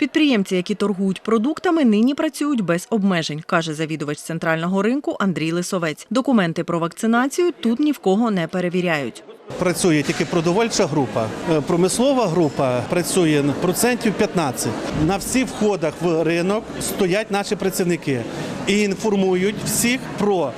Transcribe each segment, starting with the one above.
Підприємці, які торгують продуктами, нині працюють без обмежень, каже завідувач центрального ринку Андрій Лисовець. Документи про вакцинацію тут ні в кого не перевіряють. Працює тільки продовольча група, Е, промислова група працює процентів 15. На всіх входах в ринок стоять наші працівники і інформують всіх про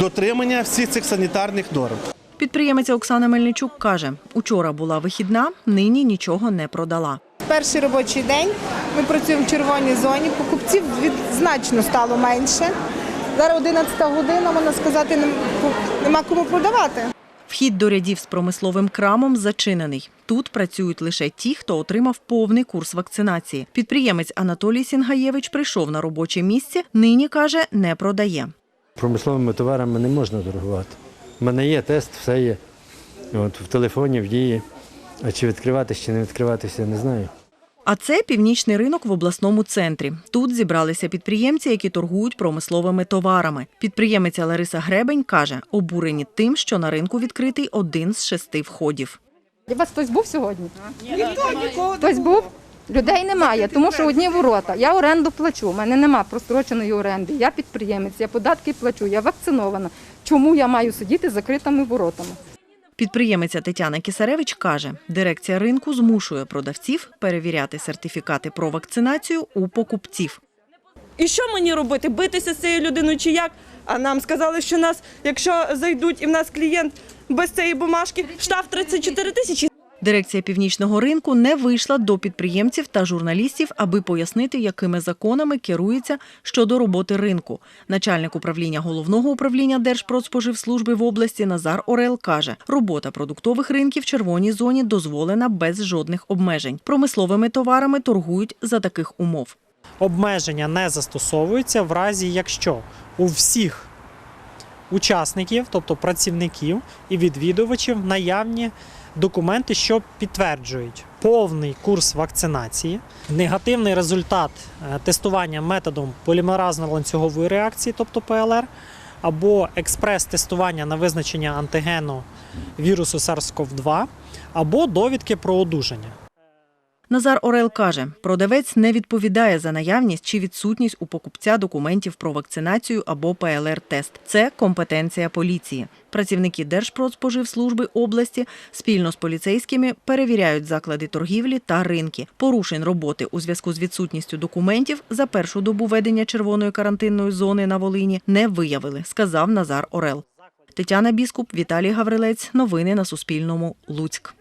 дотримання всіх цих санітарних норм. Підприємиця Оксана Мельничук каже, учора була вихідна, нині нічого не продала. Перший робочий день ми працюємо в червоній зоні. Покупців від- значно стало менше. Зараз 11 година, можна сказати, нема кому продавати. Вхід до рядів з промисловим крамом зачинений. Тут працюють лише ті, хто отримав повний курс вакцинації. Підприємець Анатолій Сінгаєвич прийшов на робоче місце. Нині каже, не продає. Промисловими товарами не можна торгувати. У мене є тест, все є. От, в телефоні, в дії. А чи відкриватися, чи не відкриватися, не знаю. А це північний ринок в обласному центрі. Тут зібралися підприємці, які торгують промисловими товарами. Підприємиця Лариса Гребень каже, обурені тим, що на ринку відкритий один з шести входів. У вас хтось був сьогодні? Хтось був? Людей немає, тому що одні ворота. Я оренду плачу, у мене нема простроченої оренди. Я підприємець, я податки плачу, я вакцинована. Чому я маю сидіти з закритими воротами? Підприємиця Тетяна Кісаревич каже, дирекція ринку змушує продавців перевіряти сертифікати про вакцинацію у покупців. І що мені робити? Битися з цією людиною чи як? А нам сказали, що нас, якщо зайдуть і в нас клієнт без цієї бумажки, штраф 34 тисячі. Дирекція північного ринку не вийшла до підприємців та журналістів, аби пояснити, якими законами керується щодо роботи ринку. Начальник управління головного управління Держпродспоживслужби в області Назар Орел каже, робота продуктових ринків в червоній зоні дозволена без жодних обмежень. Промисловими товарами торгують за таких умов. обмеження не застосовуються в разі, якщо у всіх учасників, тобто працівників і відвідувачів, наявні документи, що підтверджують повний курс вакцинації, негативний результат е, тестування методом полімеразно-ланцюгової реакції, тобто ПЛР, або експрес-тестування на визначення антигену вірусу SARS-CoV-2, або довідки про одужання. Назар Орел каже, продавець не відповідає за наявність чи відсутність у покупця документів про вакцинацію або ПЛР-тест. Це компетенція поліції. Працівники Держпродспоживслужби області спільно з поліцейськими перевіряють заклади торгівлі та ринки. Порушень роботи у зв'язку з відсутністю документів за першу добу ведення червоної карантинної зони на Волині не виявили, сказав Назар Орел. Тетяна Біскуп, Віталій Гаврилець. Новини на Суспільному. Луцьк.